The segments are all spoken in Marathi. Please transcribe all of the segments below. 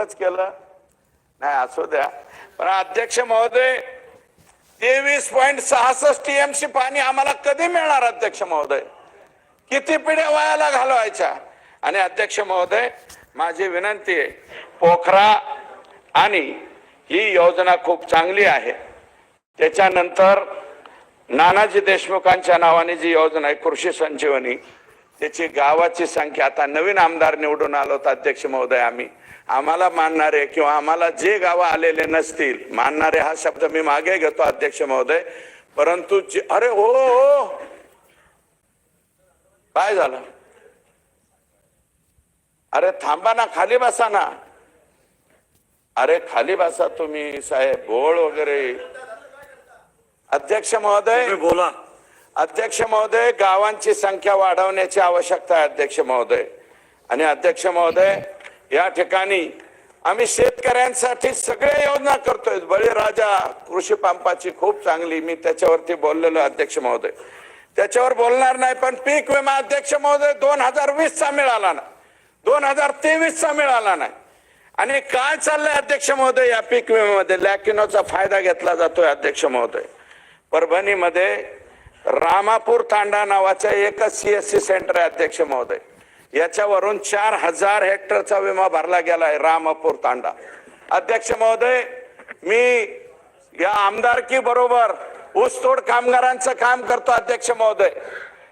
चांगलंच केलं. नाही असू द्या. पण अध्यक्ष महोदय तेवीस पॉईंट सहासष्ट टीएमसी पाणी आम्हाला कधी मिळणार अध्यक्ष महोदय? किती पिढ्या वयाला घालवायच्या? आणि अध्यक्ष महोदय माझी विनंती आहे पोखरा आणि ही योजना खूप चांगली आहे. त्याच्यानंतर नानाजी देशमुखांच्या नावाने जी योजना आहे कृषी संजीवनी त्याची गावाची संख्या. आता नवीन आमदार निवडून आलो होतो अध्यक्ष महोदय आम्ही. आम्हाला मानणारे किंवा आम्हाला जे गावं आलेले नसतील मानणारे हा शब्द मी मागे घेतो अध्यक्ष महोदय. परंतु अरे हो, हो हो काय झालं? अरे थांबा ना खाली बसा ना. अरे खाली बसा तुम्ही साहेब. बोळ वगैरे. अध्यक्ष महोदय. बोला. अध्यक्ष महोदय गावांची संख्या वाढवण्याची आवश्यकता आहे अध्यक्ष महोदय. आणि अध्यक्ष महोदय या ठिकाणी आम्ही शेतकऱ्यांसाठी सगळ्या योजना करतोय. बळीराजा कृषी पंपाची खूप चांगली मी त्याच्यावरती बोललेलो अध्यक्ष महोदय. त्याच्यावर बोलणार नाही पण पीक विमा अध्यक्ष महोदय दोन हजार वीस चा मिळाला ना दोन हजार तेवीस चा मिळाला नाही. आणि काय चाललंय अध्यक्ष महोदय या पीक विम्यामध्ये? लॅकिनोचा फायदा घेतला जातोय अध्यक्ष महोदय. परभणीमध्ये रामापूर तांडा नावाचं एकच सीएससी सेंटर आहे अध्यक्ष महोदय. याच्यावरून चार हजार हेक्टरचा विमा भरला गेलाय रामापूर तांडा. अध्यक्ष महोदय मी या आमदारकी बरोबर ऊसतोड कामगारांचं काम करतो अध्यक्ष महोदय.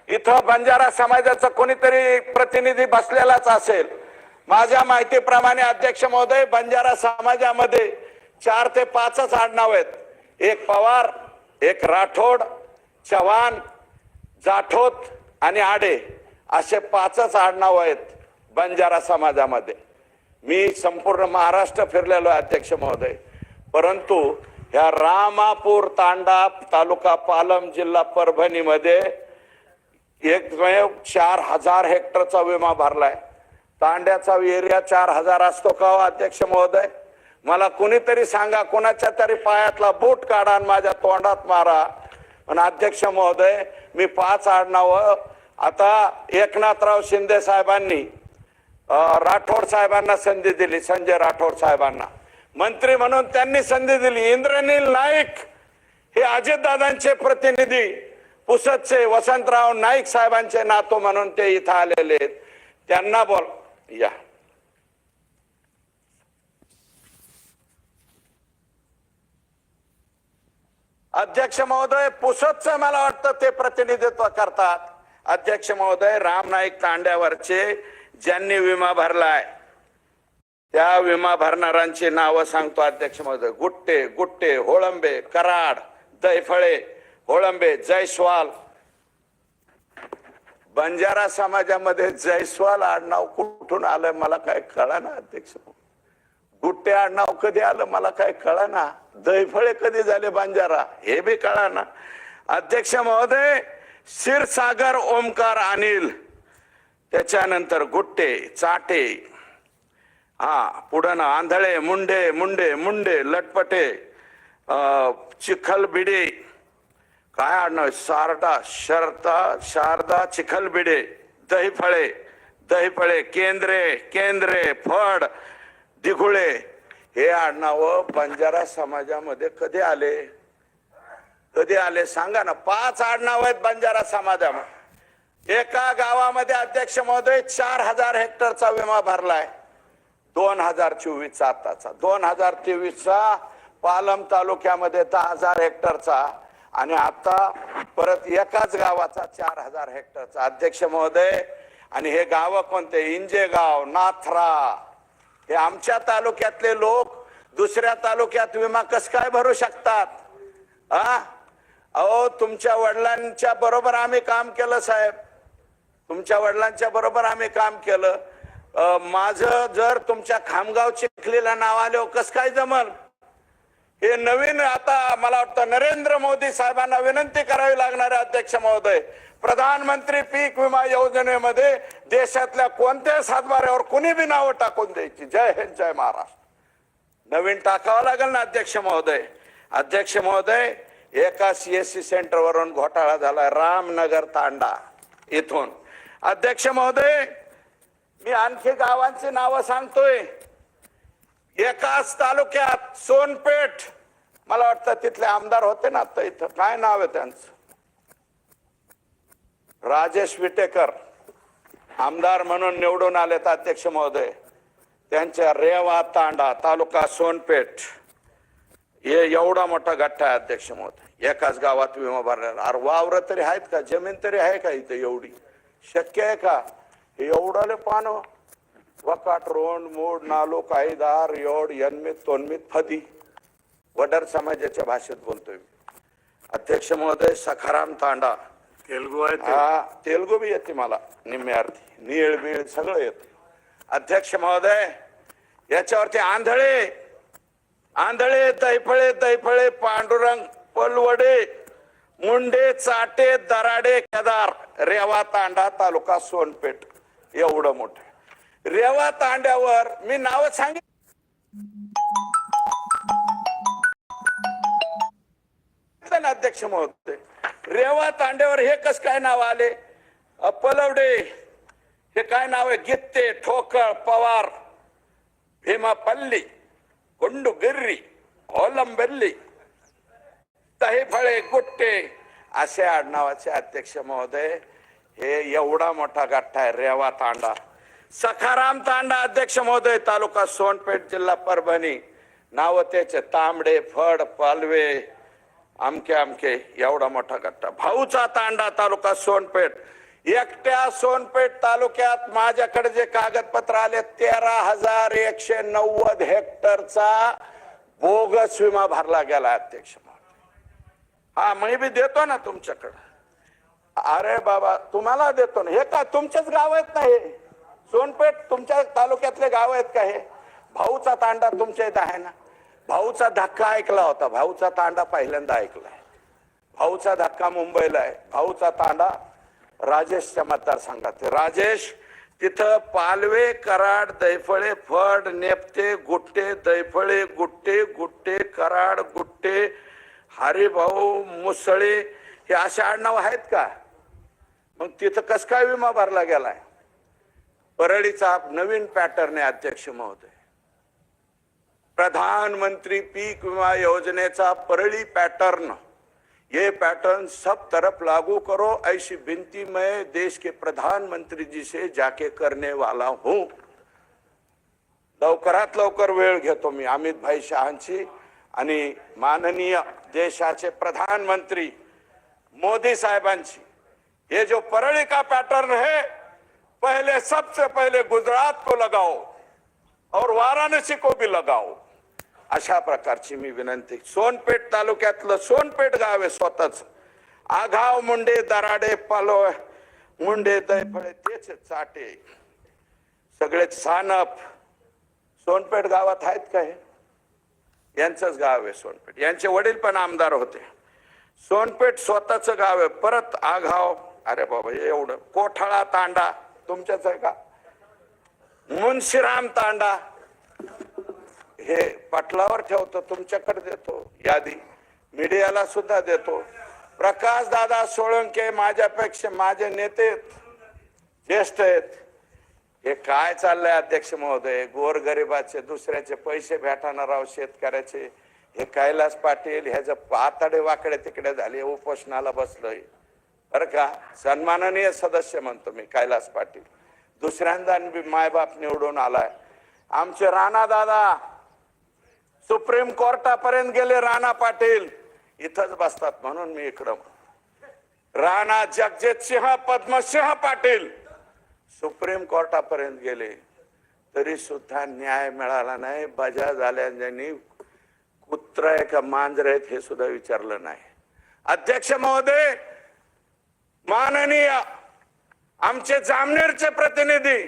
इथं बंजारा समाजाचा कोणीतरी प्रतिनिधी बसलेलाच असेल. माझ्या माहितीप्रमाणे अध्यक्ष महोदय बंजारा समाजामध्ये चार ते पाचच आडनाव आहेत. एक पवार एक राठोड चव्हाण जाठोत आणि आडे असे पाचच आडनाव आहेत बंजारा समाजामध्ये. मी संपूर्ण महाराष्ट्र फिरलेलो आहे अध्यक्ष महोदय. परंतु ह्या रामापूर तांडा तालुका पालम जिल्हा परभणीमध्ये एकमेव चार हजार हेक्टरचा विमा भरलाय. तांड्याचा एरिया चार हजार असतो का हो, अध्यक्ष महोदय? मला कुणीतरी सांगा कोणाच्या तरी पायातला बूट काढा आणि माझ्या तोंडात मारा. पण अध्यक्ष महोदय मी पाच आडनाव आता एकनाथराव शिंदे साहेबांनी राठोड साहेबांना संधी दिली संजय राठोड साहेबांना. मंत्री म्हणून त्यांनी संधी दिली इंद्रनील नाईक हे अजितदादांचे प्रतिनिधी पुसदचे वसंतराव नाईक साहेबांचे नातो म्हणून ते इथं आलेले आहेत. त्यांना बोल या. अध्यक्ष महोदय पुसदचं मला वाटतं ते प्रतिनिधित्व करतात. अध्यक्ष महोदय राम नाईक तांड्यावरचे ज्यांनी विमा भरलाय त्या विमा भरणाऱ्यांची नावं सांगतो अध्यक्ष महोदय. गुट्टे गुट्टे होळंबे कराड दैफळे होळंबे जयस्वाल. बंजारा समाजामध्ये जयस्वाल आडनाव कुठून आलं मला काय कळा ना अध्यक्ष गुट्टे आडनाव कधी आलं मला काय कळा ना दैफळे कधी झाले बांजारा? हे बी कळा ना अध्यक्ष महोदय क्षीरसागर ओमकार अनिल. त्याच्यानंतर गुट्टे चाटे. हा पुढं ना आंधळे मुंडे मुंडे मुंडे लटपटे चिखलबिडे काय आडनाव सारडा शरदा शारदा चिखलबिडे दहीफळे दहीफळे केंद्रे केंद्रे फड दिघुळे. हे आडनाव बंजारा समाजामध्ये कधी आले? कधी आले? सांगा ना. पाच आडनाव आहेत बंजारा समाजामध्ये. एका गावामध्ये अध्यक्ष महोदय चार हजार हेक्टरचा विमा भरलाय. दोन हजार चोवीसचा आताचा. दोन हजार तेवीसचा पालम तालुक्यामध्ये दहा हजार हेक्टरचा. आणि आता परत एकाच गावाचा चार हजार हेक्टरचा. अध्यक्ष महोदय आणि हे गाव कोणते? इंजेगाव नाथरा. हे आमच्या तालुक्यातले लोक दुसऱ्या तालुक्यात विमा कस काय भरू शकतात? आ? अहो तुमच्या वडिलांच्या बरोबर आम्ही काम केलं साहेब. तुमच्या वडिलांच्या बरोबर आम्ही काम केलं. माझं जर तुमच्या खामगाव चिखलीला नाव आले कस काय जमल? हे नवीन आता मला वाटतं नरेंद्र मोदी साहेबांना विनंती करावी लागणार आहे अध्यक्ष महोदय. प्रधानमंत्री पीक विमा योजनेमध्ये देशातल्या कोणत्याही सातबाऱ्यावर कुणी बी नावं टाकून द्यायची. जय हिंद जय महाराष्ट्र. नवीन टाकावं लागेल ना अध्यक्ष महोदय. अध्यक्ष महोदय एका सीएससी सी सेंटरवरून घोटाळा झाला रामनगर तांडा इथून. अध्यक्ष महोदय मी आणखी गावांची नावं सांगतोय. एकाच तालुक्यात सोनपेठ. मला वाटतं तिथले आमदार होते ना आता इथं. काय नाव आहे त्यांचं? राजेश विटेकर. आमदार म्हणून निवडून आलेत अध्यक्ष महोदय. त्यांच्या रेवा तांडा तालुका सोनपेठ. हे एवढा मोठा गठ्ठा आहे अध्यक्ष महोदय. एकाच गावात विमा भरलेला. अरे वावर तरी आहेत का? जमीन तरी आहे का इथं एवढी? शक्य आहे का? हे एवढाले पानं वकाट रोंड मूड नालो कायदार योड यन्मित तोन्मित फदी. वडर समाजाच्या भाषेत बोलतोय मी. अध्यक्ष महोदय सखाराम तांडा. तेलगू आहे हा तेलगू बी येते मला निम्मे अर्थी. नीळ बीळ सगळं येते. अध्यक्ष महोदय याच्यावरती आंधळे. आंधळे दैफळे दैफळे पांडुरंग पलवडे. मुंडे चाटे दराडे केदार. रेवा तांडा तालुका सोनपेठ. एवढं मोठं. रेवा तांड्यावर मी नाव सांगितलं अध्यक्ष महोदय रेवा तांड्यावर हे कस काय नाव आले? पलवडे हे काय नाव आहे? गित्ते ठोकळ पवार भीमा पल्ली गुंडू गिर्री ओलंबल्ली दही फळे गुट्टे असे आडनावाचे अध्यक्ष महोदय हे एवढा मोठा गाठा आहे रेवा तांडा. सखाराम तांडा अध्यक्ष महोदय तालुका सोनपेठ जिल्हा परभणी. नाव त्याचे तांबडे फड पालवे आमके आमके एवढा मोठा गट्टा. भाऊचा तांडा तालुका सोनपेठ. एकट्या सोनपेठ तालुक्यात माझ्याकडे जे कागदपत्र आले तेरा हजार एकशे नव्वद हेक्टरचा बोगस विमा भरला गेला अध्यक्ष हा मी बी देतो ना तुमच्याकडं. अरे बाबा तुम्हाला देतो ना. हे का तुमच्याच गाव आहेत ना हे? सोनपेठ तुमच्या तालुक्यातले गाव आहेत का हे? भाऊचा तांडा तुमच्या इथं आहे ना? भाऊचा धक्का ऐकला होता. भाऊचा तांडा पहिल्यांदा ऐकलाय. भाऊचा धक्का मुंबईला आहे. भाऊचा तांडा राजेशच्या मतदारसंघात राजेश तिथं पालवे कराड दैफळे फड नेपते गुट्टे दैफळे गुट्टे गुट्टे कराड गुट्टे हरिभाऊ मुसळे हे असे आडनाव आहेत का? मग तिथं कस काय विमा भरला गेलाय? परळीचा नवीन पॅटर्न आहे अध्यक्ष महोदय. प्रधानमंत्री पीक विमा योजनेचा परळी पैटर्न. ये पैटर्न सब तरफ लागू करो ऐसी विनती मैं देश के प्रधानमंत्री जी से जाके करने वाला हूं. लवकरात लवकर वेळ घेतो मी अमित भाई शहांची आणि माननीय देशाचे प्रधानमंत्री मोदी साहेबांची. ये जो परळी का पैटर्न है पहले सबसे पहले गुजरात को लगाओ और वाराणसी को भी लगाओ। अशा प्रकारची मी विनंती. सोनपेठ तालुक्यातलं सोनपेठ गाव आहे स्वतःच. आघाव मुंडे दराडे पालो मुंडे दैफळे तेच चाटे. सगळे सानप. सोनपेठ गावात आहेत काय यांचंच गाव आहे सोनपेठ. यांचे वडील पण आमदार होते. सोनपेठ स्वतःच गाव आहे. परत आघाव. अरे बाबा एवढं. कोठाळा तांडा. तुमच्याच आहे का मुन्शीराम तांडा हे पटलावर ठेवतो तुमच्याकडे देतो यादी मीडियाला सुद्धा देतो. प्रकाश दादा सोळंके माझ्यापेक्षा माझे नेते ज्येष्ठ आहेत. हे काय चाललंय अध्यक्ष महोदय? गोरगरिबाचे दुसऱ्याचे पैसे भेटणार आहोत शेतकऱ्याचे. हे कैलास पाटील ह्याचं पातडे वाकडे तिकडे झाले उपोषणाला बसलोय. बरं का? सन्माननीय सदस्य म्हणतो मी कैलास पाटील. दुसऱ्यांदा बी मायबाप निवडून आलाय. आमचे राणा दादा सुप्रीम कोर्टापर्यंत गेले राणा पाटील. इथंच बसतात म्हणून मी इकडं राणा जगजित सिंह पद्मसिंह पाटील. सुप्रीम कोर्टापर्यंत गेले. तरी सुद्धा न्याय मिळाला नाही बजा झाल्या कुत्र आहे का मांजर आहेत हे सुद्धा विचारलं नाही. अध्यक्ष महोदय माननीय आमचे जामनेरचे प्रतिनिधी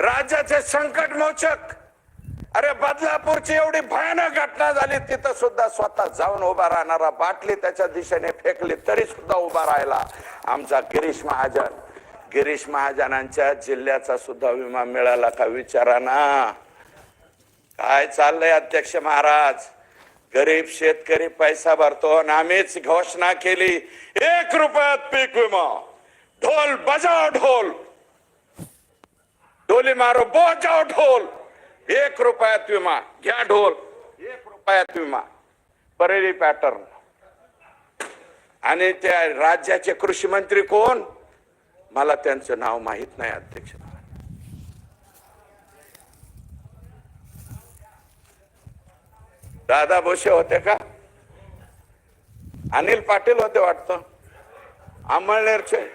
राज्याचे संकट मोचक अरे बदलापूरची एवढी भयानक घटना झाली तिथं सुद्धा स्वतः जाऊन उभा राहणारा बाटली त्याच्या दिशेने फेकली तरी सुद्धा उभा राहिला आमचा गिरीश महाजन. गिरीश महाजनांच्या जिल्ह्याचा सुद्धा विमा मिळाला का विचारा ना काय चाललंय अध्यक्ष महाराज? गरीब शेतकरी पैसा भरतो आणि आम्हीच घोषणा केली एक रुपयात पीक विमा. ढोल बजाव ढोल. डोली मारो बजाव ढोल. एक रुपयात विमा. घ्या ढोल. एक रुपयात विमा. परेली पॅटर्न आणि त्या राज्याचे कृषी मंत्री कोण? मला त्यांचं नाव माहीत नाही अध्यक्ष. दादा भोसे होते का? अनिल पाटील होते वाटतं. आमळनेरचे.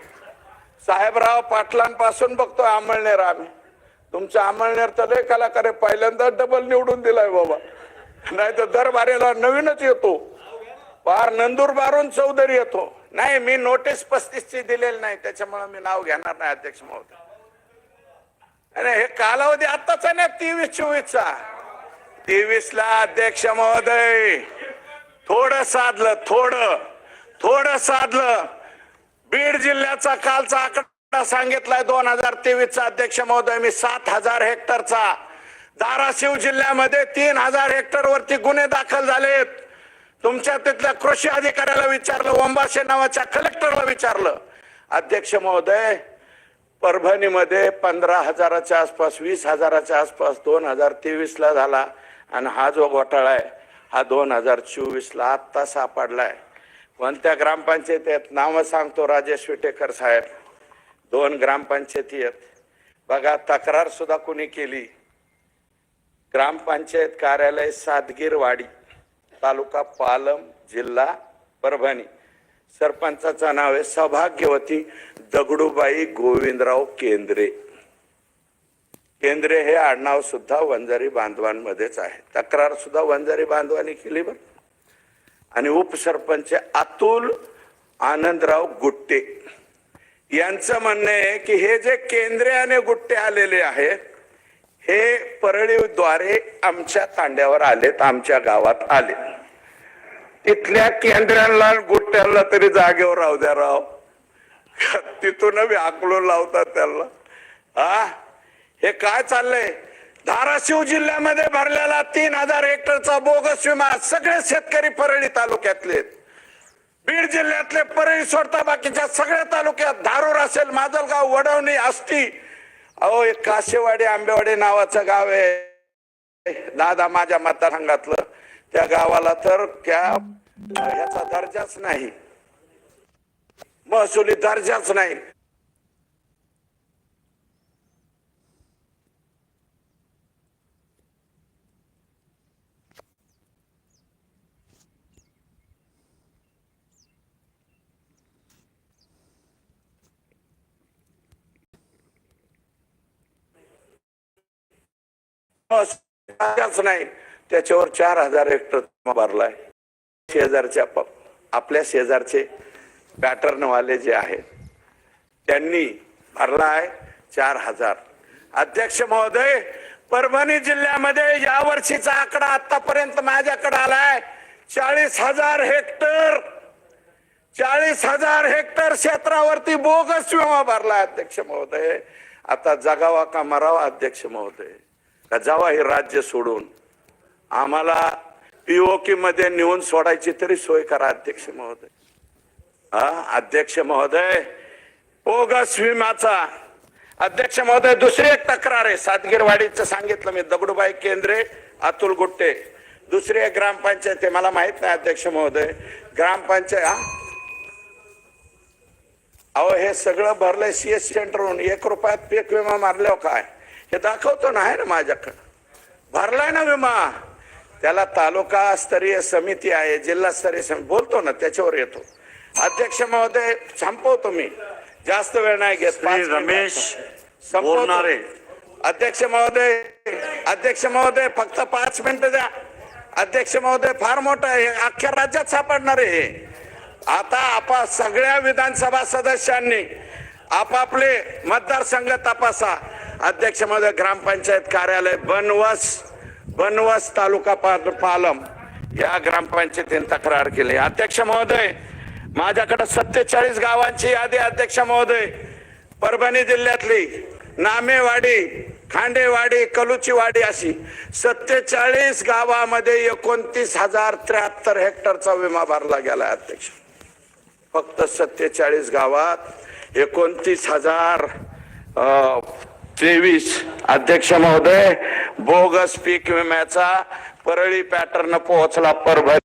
साहेबराव पाटलांपासून बघतो आमळनेर आम्ही. तुमचं आमळनेर तर लय कलाकार आहे. पहिल्यांदा डबल निवडून दिलाय बाबा. नाही तर दरबारेला नवीनच येतो. पार नंदुरबारून चौधरी येतो. नाही मी नोटीस पस्तीसची दिलेली नाही. त्याच्यामुळे मी नाव घेणार नाही अध्यक्ष महोदय. आणि हे कालावधी आत्ताचा नाही तेवीस चोवीसचा. तेवीस ला अध्यक्ष महोदय. थोडं साधलं थोडं थोडं साधलं. बीड जिल्ह्याचा कालचा आकडा सांगितलाय दोन हजार तेवीसचा अध्यक्ष महोदय. मी सात हजार हेक्टरचा. धाराशिव जिल्ह्यामध्ये तीन हजार हेक्टर वरती गुन्हे दाखल झालेत. तुमच्या तिथल्या कृषी अधिकाऱ्याला विचारलं ओंबाशे नावाच्या कलेक्टरला विचारलं. अध्यक्ष महोदय परभणीमध्ये पंधरा हजाराच्या आसपास वीस हजाराच्या आसपास दोन हजार तेवीस ला झाला. आणि हा जो घोटाळा आहे हा दोन हजार चोवीसला आत्ता सापडला आहे कोणत्या ग्रामपंचायतीत नावं सांगतो राजेश विटेकर साहेब. दोन ग्रामपंचायती आहेत. बघा तक्रार सुद्धा कुणी केली? ग्रामपंचायत कार्यालय सातगीरवाडी तालुका पालम जिल्हा परभणी. सरपंचाचं नाव आहे सौभाग्यवती दगडूबाई गोविंदराव केंद्रे. केंद्रे हे आडनाव सुद्धा वंजारी बांधवांमध्येच आहे. तक्रार सुद्धा वंजारी बांधवांनी केली बरं. आणि उपसरपंच अतुल आनंदराव गुट्टे. यांचं म्हणणं आहे की हे जे केंद्रे आणि गुट्टे आलेले आहेत हे परळीद्वारे आमच्या तांड्यावर आलेत आमच्या गावात आले तिथल्या केंद्रांना गुट्ट्यांना तरी जागेवर राहू द्या राव. तिथून बी लावतात त्यांना. हा? हे काय चाललंय? धाराशिव जिल्ह्यामध्ये भरलेला तीन हजार हेक्टरचा बोगस विमा सगळे शेतकरी परळी तालुक्यातले. बीड जिल्ह्यातले परळी सोडता बाकीच्या सगळ्या तालुक्यात धारूर असेल माजलगाव वडवणी आष्टी. अहो एक काशेवाडी आंबेवाडी नावाचं गाव आहे. दादा माझ्या मतदारसंघातलं. त्या गावाला तर त्या ह्याचा दर्जाच नाही. महसुली दर्जाच नाही. नाही. त्याच्यावर चार हजार हेक्टर भरलाय. शेजारच्या आपल्या शेजारचे पॅटर्न वाले जे आहेत त्यांनी भरला आहे चार हजार. अध्यक्ष महोदय परभणी जिल्ह्यामध्ये या वर्षीचा आकडा आतापर्यंत माझ्याकडे आलाय. चाळीस हजार हेक्टर चाळीस हजार हेक्टर क्षेत्रावरती बोगस विमा भरला अध्यक्ष महोदय. आता जगावा का मरावा अध्यक्ष महोदय. का जावा हे राज्य सोडून. आम्हाला पीओके मध्ये नेऊन सोडायची तरी सोय करा अध्यक्ष महोदय. हा अध्यक्ष महोदय ओगस विम्याचा अध्यक्ष महोदय दुसरी एक तक्रार आहे. सातगीरवाडीचं सांगितलं मी दगडूबाई केंद्रे अतुल गुट्टे. दुसरी एक ग्रामपंचायत आहे मला माहीत नाही अध्यक्ष महोदय. ग्रामपंचायत हा? अहो हे सगळं भरलंय सीएस सेंटरहून एक रुपयात पीक विमा मारल्यावर काय? हे दाखवतो ना आहे ना माझ्याकडं. भरलाय ना विमा. त्याला तालुका स्तरीय समिती आहे जिल्हा स्तरीय समिती. बोलतो ना त्याच्यावर येतो. अध्यक्ष महोदय संपवतो मी. जास्त वेळ नाही घेत रमेश संपवतो. बोरनारे. अध्यक्ष महोदय अध्यक्ष महोदय फक्त पाच मिनिटं द्या. अध्यक्ष महोदय फार मोठं आहे. अख्ख्या राज्यात सापडणार आहे हे. आता आपा सगळ्या विधानसभा सदस्यांनी आपापले मतदारसंघ तपासा. अध्यक्ष महोदय ग्रामपंचायत कार्यालय बनवस बनवस तालुका पालम. या ग्रामपंचायतीने तक्रार केली. अध्यक्ष महोदय माझ्याकडे सत्तेचाळीस गावांची यादी अध्यक्ष महोदय. परभणी जिल्ह्यातली नामेवाडी खांडेवाडी कलुचीवाडी अशी सत्तेचाळीस गावामध्ये एकोणतीस हजार त्र्याहत्तर हेक्टरचा विमा भरला गेला अध्यक्ष. फक्त सत्तेचाळीस गावात एकोणतीस हजार तेवीस. अध्यक्ष महोदय बोगस पीक विम्याचा परळी पॅटर्न पोहोचला परभणी.